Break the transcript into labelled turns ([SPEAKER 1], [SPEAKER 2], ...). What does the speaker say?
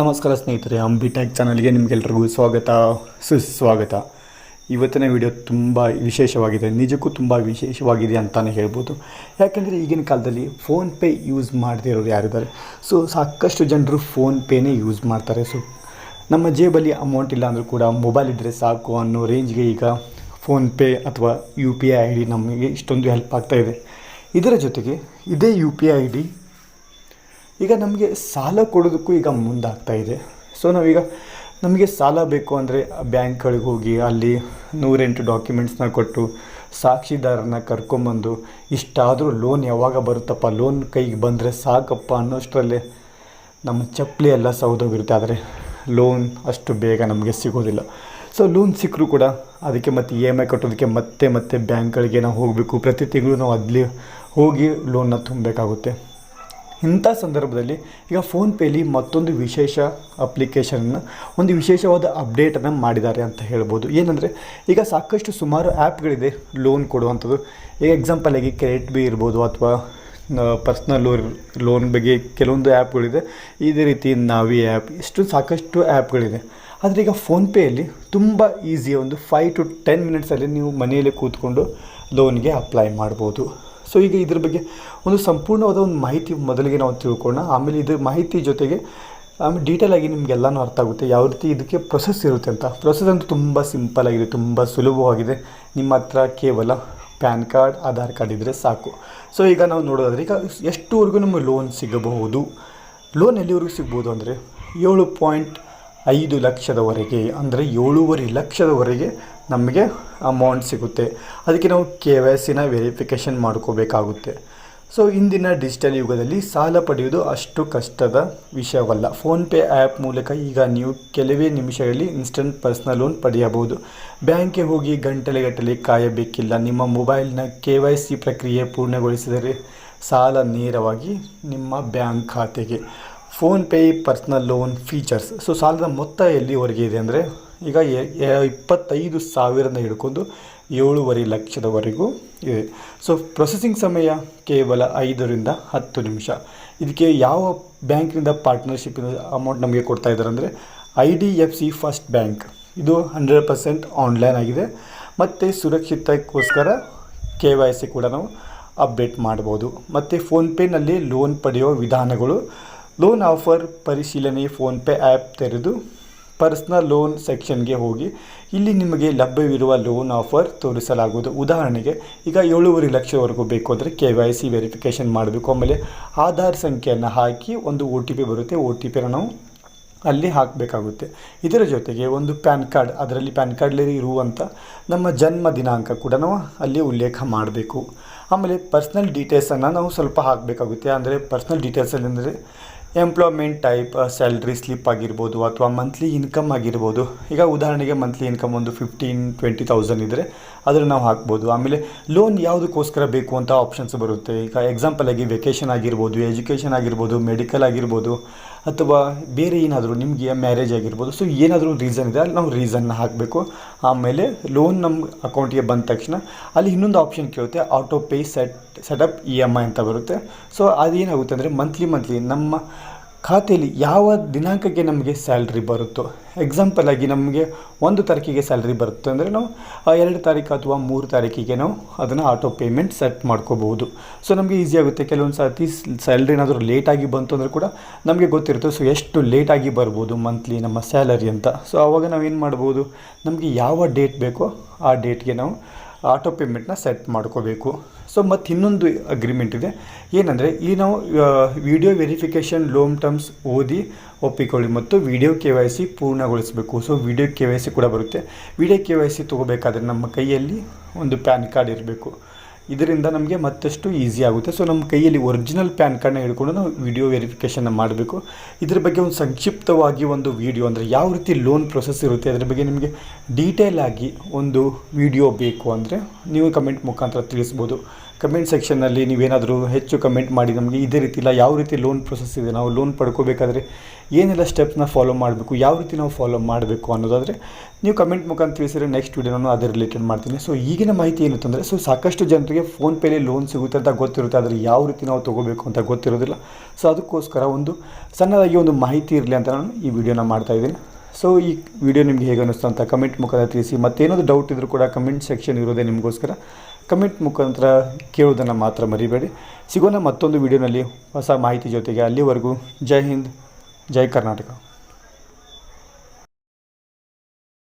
[SPEAKER 1] ನಮಸ್ಕಾರ ಸ್ನೇಹಿತರೆ, ಅಂಬಿ ಟ್ಯಾಕ್ ಚಾನಲ್ಗೆ ನಿಮಗೆಲ್ರಿಗೂ ಸ್ವಾಗತ, ಸುಸ್ವಾಗತ. ಇವತ್ತಿನ ವಿಡಿಯೋ ತುಂಬ ವಿಶೇಷವಾಗಿದೆ, ನಿಜಕ್ಕೂ ತುಂಬ ವಿಶೇಷವಾಗಿದೆ ಅಂತಲೇ ಹೇಳ್ಬೋದು. ಯಾಕೆಂದರೆ ಈಗಿನ ಕಾಲದಲ್ಲಿ ಫೋನ್ಪೇ ಯೂಸ್ ಮಾಡದೇ ಇರೋರು ಯಾರಿದ್ದಾರೆ? ಸೊ ಸಾಕಷ್ಟು ಜನರು ಫೋನ್ಪೇನೇ ಯೂಸ್ ಮಾಡ್ತಾರೆ. ಸೊ ನಮ್ಮ ಜೇಬಲ್ಲಿ ಅಮೌಂಟ್ ಇಲ್ಲ ಅಂದರೂ ಕೂಡ ಮೊಬೈಲ್ ಇದ್ದರೆ ಸಾಕು ಅನ್ನೋ ರೇಂಜ್ಗೆ ಈಗ ಫೋನ್ಪೇ ಅಥವಾ U P I I D ನಮಗೆ ಇಷ್ಟೊಂದು ಹೆಲ್ಪ್ ಆಗ್ತಾ ಇದೆ. ಇದರ ಜೊತೆಗೆ ಇದೇ U P I I D ಈಗ ನಮಗೆ ಸಾಲ ಕೊಡೋದಕ್ಕೂ ಈಗ ಮುಂದಾಗ್ತಾ ಇದೆ. ಸೊ ನಾವೀಗ ನಮಗೆ ಸಾಲ ಬೇಕು ಅಂದರೆ ಬ್ಯಾಂಕ್ಗಳಿಗೆ ಹೋಗಿ ಅಲ್ಲಿ ನೂರೆಂಟು ಡಾಕ್ಯುಮೆಂಟ್ಸ್ನ ಕೊಟ್ಟು ಸಾಕ್ಷಿದಾರನ ಕರ್ಕೊಂಬಂದು ಇಷ್ಟಾದರೂ ಲೋನ್ ಯಾವಾಗ ಬರುತ್ತಪ್ಪ ಲೋನ್ ಕೈಗೆ ಬಂದರೆ ಸಾಕಪ್ಪ ಅನ್ನೋಷ್ಟರಲ್ಲೇ ನಮ್ಮ ಚಪ್ಪಲಿ ಎಲ್ಲ ಸೌದೋಗಿರುತ್ತೆ. ಆದರೆ ಲೋನ್ ಅಷ್ಟು ಬೇಗ ನಮಗೆ ಸಿಗೋದಿಲ್ಲ. ಸೊ ಲೋನ್ ಸಿಕ್ಕರೂ ಕೂಡ ಅದಕ್ಕೆ ಮತ್ತೆ ಇ ಎಂ ಐ ಕಟ್ಟೋದಕ್ಕೆ ಮತ್ತೆ ಮತ್ತೆ ಬ್ಯಾಂಕ್ಗಳಿಗೆ ನಾವು ಹೋಗಬೇಕು. ಪ್ರತಿ ತಿಂಗಳು ನಾವು ಅಲ್ಲಿ ಹೋಗಿ ಲೋನ್ನ ತುಂಬಬೇಕಾಗುತ್ತೆ. ಇಂಥ ಸಂದರ್ಭದಲ್ಲಿ ಈಗ ಫೋನ್ಪೇಲಿ ಮತ್ತೊಂದು ವಿಶೇಷ ಅಪ್ಲಿಕೇಶನನ್ನು, ಒಂದು ವಿಶೇಷವಾದ ಅಪ್ಡೇಟನ್ನು ಮಾಡಿದ್ದಾರೆ ಅಂತ ಹೇಳ್ಬೋದು. ಏನಂದರೆ, ಈಗ ಸಾಕಷ್ಟು ಸುಮಾರು ಆ್ಯಪ್ಗಳಿದೆ ಲೋನ್ ಕೊಡುವಂಥದ್ದು. ಈಗ ಎಕ್ಸಾಂಪಲಾಗಿ ಕ್ರೆಡಿಟ್ ಬಿ ಇರ್ಬೋದು ಅಥವಾ ಪರ್ಸ್ನಲ್ ಲೋನ್ ಲೋನ್ ಬಗ್ಗೆ ಕೆಲವೊಂದು ಆ್ಯಪ್ಗಳಿದೆ. ಇದೇ ರೀತಿ ನಾವಿ ಆ್ಯಪ್, ಇಷ್ಟು ಸಾಕಷ್ಟು ಆ್ಯಪ್ಗಳಿದೆ. ಆದರೆ ಈಗ ಫೋನ್ಪೇಯಲ್ಲಿ ತುಂಬ ಈಸಿ ಒಂದು ಫೈವ್ ಟು ಟೆನ್ ಮಿನಿಟ್ಸಲ್ಲಿ ನೀವು ಮನೆಯಲ್ಲೇ ಕೂತ್ಕೊಂಡು ಲೋನ್ಗೆ ಅಪ್ಲೈ ಮಾಡ್ಬೋದು. ಸೊ ಈಗ ಇದ್ರ ಬಗ್ಗೆ ಒಂದು ಸಂಪೂರ್ಣವಾದ ಒಂದು ಮಾಹಿತಿ ಮೊದಲಿಗೆ ನಾವು ತಿಳ್ಕೊಳ್ಳೋಣ. ಆಮೇಲೆ ಇದು ಮಾಹಿತಿ ಜೊತೆಗೆ, ಆಮೇಲೆ ಡೀಟೇಲ್ ಆಗಿ ನಿಮಗೆಲ್ಲನೂ ಅರ್ಥ ಆಗುತ್ತೆ. ಯಾವ ರೀತಿ ಇದಕ್ಕೆ ಪ್ರೊಸೆಸ್ ಇರುತ್ತೆ ಅಂತ. ಪ್ರೊಸೆಸ್ ಅಂತೂ ತುಂಬ ಸಿಂಪಲ್ ಆಗಿದೆ, ತುಂಬ ಸುಲಭವಾಗಿದೆ. ನಿಮ್ಮ ಹತ್ರ ಕೇವಲ ಪ್ಯಾನ್ ಕಾರ್ಡ್, ಆಧಾರ್ ಕಾರ್ಡ್ ಇದ್ದರೆ ಸಾಕು. ಸೊ ಈಗ ನಾವು ನೋಡೋದಾದ್ರೆ, ಈಗ ಎಷ್ಟುವರೆಗೂ ನಮಗೆ ಲೋನ್ ಸಿಗಬಹುದು? ಲೋನ್ ಎಲ್ಲಿವರೆಗೂ ಸಿಗ್ಬೋದು ಅಂದರೆ, ಏಳು ಪಾಯಿಂಟ್ ಐದು ಲಕ್ಷದವರೆಗೆ, ಅಂದರೆ ಏಳೂವರೆ ಲಕ್ಷದವರೆಗೆ ನಮಗೆ ಅಮೌಂಟ್ ಸಿಗುತ್ತೆ. ಅದಕ್ಕೆ ನಾವು ಕೆ ವೈ ಸಿನ ವೆರಿಫಿಕೇಷನ್ ಮಾಡ್ಕೋಬೇಕಾಗುತ್ತೆ. ಸೊ ಇಂದಿನ ಡಿಜಿಟಲ್ ಯುಗದಲ್ಲಿ ಸಾಲ ಪಡೆಯುವುದು ಅಷ್ಟು ಕಷ್ಟದ ವಿಷಯವಲ್ಲ. ಫೋನ್ಪೇ ಆ್ಯಪ್ ಮೂಲಕ ಈಗ ನೀವು ಕೆಲವೇ ನಿಮಿಷಗಳಲ್ಲಿ ಇನ್ಸ್ಟಂಟ್ ಪರ್ಸ್ನಲ್ ಲೋನ್ ಪಡೆಯಬಹುದು. ಬ್ಯಾಂಕ್ಗೆ ಹೋಗಿ ಗಂಟೆಗಟ್ಟಲೆ ಕಾಯಬೇಕಿಲ್ಲ. ನಿಮ್ಮ ಮೊಬೈಲ್ನ ಕೆ ವೈ ಸಿ ಪ್ರಕ್ರಿಯೆ ಪೂರ್ಣಗೊಳಿಸಿದರೆ ಸಾಲ ನೇರವಾಗಿ ನಿಮ್ಮ ಬ್ಯಾಂಕ್ ಖಾತೆಗೆ. PhonePe personal loan features so ಸಾಲದ ಮೊತ್ತ ಎಲ್ಲಿವರೆಗೆ ಇದೆ ಅಂದರೆ ಈಗ ಇಪ್ಪತ್ತೈದು ಸಾವಿರನ ಹಿಡ್ಕೊಂಡು ಏಳೂವರೆ ಲಕ್ಷದವರೆಗೂ ಇದೆ. ಸೊ ಪ್ರೊಸೆಸಿಂಗ್ ಸಮಯ ಕೇವಲ ಐದರಿಂದ ಹತ್ತು ನಿಮಿಷ. ಇದಕ್ಕೆ ಯಾವ ಬ್ಯಾಂಕಿನಿಂದ ಪಾರ್ಟ್ನರ್ಶಿಪ್ ಅಮೌಂಟ್ ನಮಗೆ ಕೊಡ್ತಾ ಇದ್ದಾರೆ ಅಂದರೆ I D F C first bank ಇದು ಹಂಡ್ರೆಡ್ ಪರ್ಸೆಂಟ್ ಆನ್ಲೈನ್ ಆಗಿದೆ. ಮತ್ತು ಸುರಕ್ಷಿತಕ್ಕೋಸ್ಕರ ಕೆ ವೈ ಸಿ ಕೂಡ ನಾವು ಅಪ್ಡೇಟ್ ಮಾಡ್ಬೋದು. ಮತ್ತು ಫೋನ್ಪೇನಲ್ಲಿ ಲೋನ್ ಪಡೆಯುವ ವಿಧಾನಗಳು. ಲೋನ್ ಆಫರ್, ಪರಿಶೀಲನೆ, ಫೋನ್ಪೇ ಆ್ಯಪ್ ತೆರೆದು ಪರ್ಸ್ನಲ್ ಲೋನ್ ಸೆಕ್ಷನ್ಗೆ ಹೋಗಿ ಇಲ್ಲಿ ನಿಮಗೆ ಲಭ್ಯವಿರುವ ಲೋನ್ ಆಫರ್ ತೋರಿಸಲಾಗುವುದು. ಉದಾಹರಣೆಗೆ, ಈಗ ಏಳೂವರೆ ಲಕ್ಷವರೆಗೂ ಬೇಕು ಅಂದರೆ ಕೆ ವೈ ಸಿ ವೆರಿಫಿಕೇಷನ್ ಮಾಡಬೇಕು. ಆಮೇಲೆ ಆಧಾರ್ ಸಂಖ್ಯೆಯನ್ನು ಹಾಕಿ ಒಂದು ಒ ಟಿ ಪಿ ಬರುತ್ತೆ. ಒ ಟಿ ಪಿನ ನಾವು ಅಲ್ಲಿ ಹಾಕಬೇಕಾಗುತ್ತೆ. ಇದರ ಜೊತೆಗೆ ಒಂದು ಪ್ಯಾನ್ ಕಾರ್ಡ್, ಅದರಲ್ಲಿ ಪ್ಯಾನ್ ಕಾರ್ಡ್ಲಿ ಇರುವಂಥ ನಮ್ಮ ಜನ್ಮ ದಿನಾಂಕ ಕೂಡ ನಾವು ಅಲ್ಲಿ ಉಲ್ಲೇಖ ಮಾಡಬೇಕು. ಆಮೇಲೆ ಪರ್ಸ್ನಲ್ ಡೀಟೇಲ್ಸನ್ನು ನಾವು ಸ್ವಲ್ಪ ಹಾಕಬೇಕಾಗುತ್ತೆ. ಅಂದರೆ ಪರ್ಸ್ನಲ್ ಡೀಟೇಲ್ಸಲ್ಲಿ ಅಂದರೆ ಎಂಪ್ಲಾಯ್ಮೆಂಟ್ ಟೈಪ್ ಸ್ಯಾಲ್ರಿ ಸ್ಲಿಪ್ ಆಗಿರ್ಬೋದು ಅಥವಾ ಮಂತ್ಲಿ ಇನ್ಕಮ್ ಆಗಿರ್ಬೋದು. ಈಗ ಉದಾಹರಣೆಗೆ ಮಂತ್ಲಿ ಇನ್ಕಮ್ ಒಂದು ಫಿಫ್ಟೀನ್ ಟ್ವೆಂಟಿ ತೌಸಂಡ್ ಇದ್ದರೆ ಅದನ್ನು ನಾವು ಹಾಕ್ಬೋದು. ಆಮೇಲೆ ಲೋನ್ ಯಾವುದಕ್ಕೋಸ್ಕರ ಬೇಕು ಅಂತ ಆಪ್ಷನ್ಸ್ ಬರುತ್ತೆ. ಈಗ ಎಕ್ಸಾಂಪಲ್ ಆಗಿ ವೆಕೇಷನ್ ಆಗಿರ್ಬೋದು ಎಜುಕೇಷನ್ ಆಗಿರ್ಬೋದು ಮೆಡಿಕಲ್ ಆಗಿರ್ಬೋದು ಅಥವಾ ಬೇರೆ ಏನಾದರೂ ನಿಮಗೆ ಮ್ಯಾರೇಜ್ ಆಗಿರ್ಬೋದು ಸೊ ಏನಾದರೂ ರೀಸನ್ ಇದೆ, ಅಲ್ಲಿ ನಾವು ರೀಸನ್ನ ಹಾಕಬೇಕು. ಆಮೇಲೆ ಲೋನ್ ನಮ್ಮ ಅಕೌಂಟಿಗೆ ಬಂದ ತಕ್ಷಣ ಅಲ್ಲಿ ಇನ್ನೊಂದು ಆಪ್ಷನ್ ಕೇಳುತ್ತೆ auto pay set setup E M I ಅಂತ ಬರುತ್ತೆ. ಸೊ ಅದೇನಾಗುತ್ತೆ ಅಂದರೆ ಮಂತ್ಲಿ ಮಂತ್ಲಿ ನಮ್ಮ ಖಾತೆಯಲ್ಲಿ ಯಾವ ದಿನಾಂಕಕ್ಕೆ ನಮಗೆ ಸ್ಯಾಲ್ರಿ ಬರುತ್ತೋ ಎಕ್ಸಾಂಪಲ್ ಆಗಿ ನಮಗೆ ಒಂದು ತಾರೀಕಿಗೆ ಸ್ಯಾಲ್ರಿ ಬರುತ್ತೆ ಅಂದರೆ ನಾವು ಎರಡು ತಾರೀಕು ಅಥವಾ ಮೂರು ತಾರೀಕಿಗೆ ನಾವು ಅದನ್ನು ಆಟೋ ಪೇಮೆಂಟ್ ಸೆಟ್ ಮಾಡ್ಕೋಬಹುದು. ಸೊ ನಮಗೆ ಈಸಿ ಆಗುತ್ತೆ. ಕೆಲವೊಂದು ಸರ್ತಿ ಸ್ಯಾಲ್ರಿ ಏನಾದರೂ ಲೇಟಾಗಿ ಬಂತು ಅಂದರೆ ಕೂಡ ನಮಗೆ ಗೊತ್ತಿರುತ್ತೆ. ಸೊ ಎಷ್ಟು ಲೇಟಾಗಿ ಬರ್ಬೋದು ಮಂತ್ಲಿ ನಮ್ಮ ಸ್ಯಾಲರಿ ಅಂತ. ಸೊ ಆವಾಗ ನಾವೇನು ಮಾಡ್ಬೋದು? ನಮಗೆ ಯಾವ ಡೇಟ್ ಬೇಕೋ ಆ ಡೇಟ್ಗೆ ನಾವು ಆಟೋ ಪೇಮೆಂಟ್ನ ಸೆಟ್ ಮಾಡ್ಕೋಬೇಕು. ಸೊ ಮತ್ತು ಇನ್ನೊಂದು ಅಗ್ರಿಮೆಂಟ್ ಇದೆ. ಏನಂದರೆ ಈ ನಾವು ವಿಡಿಯೋ ವೆರಿಫಿಕೇಷನ್ ಲೋನ್ ಟರ್ಮ್ಸ್ ಓದಿ ಒಪ್ಪಿಕೊಳ್ಳಿ ಮತ್ತು ವಿಡಿಯೋ ಕೆ ವೈ ಸಿ ಪೂರ್ಣಗೊಳಿಸಬೇಕು. So video K Y C ಕೂಡ ಬರುತ್ತೆ. ವಿಡಿಯೋ ಕೆ ವೈ ಸಿ ತೊಗೋಬೇಕಾದ್ರೆ ನಮ್ಮ ಕೈಯಲ್ಲಿ ಒಂದು ಪ್ಯಾನ್ ಕಾರ್ಡ್ ಇರಬೇಕು. ಇದರಿಂದ ನಮಗೆ ಮತ್ತಷ್ಟು ಈಸಿ ಆಗುತ್ತೆ. ಸೊ ನಮ್ಮ ಕೈಯಲ್ಲಿ ಒರಿಜಿನಲ್ ಪ್ಯಾನ್ ಕಾರ್ಡ್ನ ಹಿಡ್ಕೊಂಡು ನಾವು ವಿಡಿಯೋ ವೆರಿಫಿಕೇಷನ್ನ ಮಾಡಬೇಕು. ಇದ್ರ ಬಗ್ಗೆ ಒಂದು ಸಂಕ್ಷಿಪ್ತವಾಗಿ ಒಂದು ವಿಡಿಯೋ ಅಂದರೆ ಯಾವ ರೀತಿ ಲೋನ್ ಪ್ರೊಸೆಸ್ ಇರುತ್ತೆ, ಅದ್ರ ಬಗ್ಗೆ ನಿಮಗೆ ಡೀಟೇಲ್ ಆಗಿ ಒಂದು ವಿಡಿಯೋ ಬೇಕು ಅಂದರೆ ನೀವು ಕಮೆಂಟ್ ಮುಖಾಂತರ ತಿಳಿಸ್ಬೋದು. ಕಮೆಂಟ್ ಸೆಕ್ಷನ್ನಲ್ಲಿ ನೀವೇನಾದರೂ ಹೆಚ್ಚು ಕಮೆಂಟ್ ಮಾಡಿ ನಮಗೆ ಇದೇ ರೀತಿ ಇಲ್ಲ, ಯಾವ ರೀತಿ ಲೋನ್ ಪ್ರೊಸೆಸ್ ಇದೆ, ನಾವು ಲೋನ್ ಪಡ್ಕೋಬೇಕಾದ್ರೆ ಏನೆಲ್ಲ ಸ್ಟೆಪ್ಸ್ನ ಫಾಲೋ ಮಾಡಬೇಕು, ಯಾವ ರೀತಿ ನಾವು ಫಾಲೋ ಮಾಡಬೇಕು ಅನ್ನೋದಾದರೆ ನೀವು ಕಮೆಂಟ್ ಮುಖಾಂತರ ತಿಳಿಸಿದ್ರೆ ನೆಕ್ಸ್ಟ್ ವೀಡಿಯೋನೂ ಅದೇ ರಿಲೇಟೆಡ್ ಮಾಡ್ತೀನಿ. ಸೊ ಈಗಿನ ಮಾಹಿತಿ ಏನು ಅಂತಂದರೆ ಸೊ ಸಾಕಷ್ಟು ಜನರಿಗೆ ಫೋನ್ಪೇಲಿ ಲೋನ್ ಸಿಗುತ್ತೆ ಅಂತ ಗೊತ್ತಿರುತ್ತೆ, ಆದರೆ ಯಾವ ರೀತಿ ನಾವು ತೊಗೋಬೇಕು ಅಂತ ಗೊತ್ತಿರೋದಿಲ್ಲ. ಸೊ ಅದಕ್ಕೋಸ್ಕರ ಒಂದು ಸಣ್ಣದಾಗಿ ಒಂದು ಮಾಹಿತಿ ಇರಲಿ ಅಂತ ನಾನು ಈ ವಿಡಿಯೋನ ಮಾಡ್ತಾಯಿದ್ದೀನಿ ಸೊ ಈ ವಿಡಿಯೋ ನಿಮಗೆ ಹೇಗೆ ಅನ್ನಿಸ್ತು ಅಂತ ಕಮೆಂಟ್ ಮುಖಾಂತರ ತಿಳಿಸಿ. ಮತ್ತೇನಾದರೂ ಡೌಟ್ ಇದ್ದರೂ ಕೂಡ ಕಮೆಂಟ್ ಸೆಕ್ಷನ್ ಇರೋದೇ ನಿಮಗೋಸ್ಕರ. ಕಮೆಂಟ್ ಮುಖಾಂತರ ಕೇಳೋದನ್ನು ಮಾತ್ರ ಮರಿಬೇಡಿ. ಸಿಗೋಣ ಮತ್ತೊಂದು ವಿಡಿಯೋನಲ್ಲಿ ಹೊಸ ಮಾಹಿತಿ ಜೊತೆಗೆ. ಅಲ್ಲಿವರೆಗೂ ಜೈ ಹಿಂದ್, ಜೈ ಕರ್ನಾಟಕ.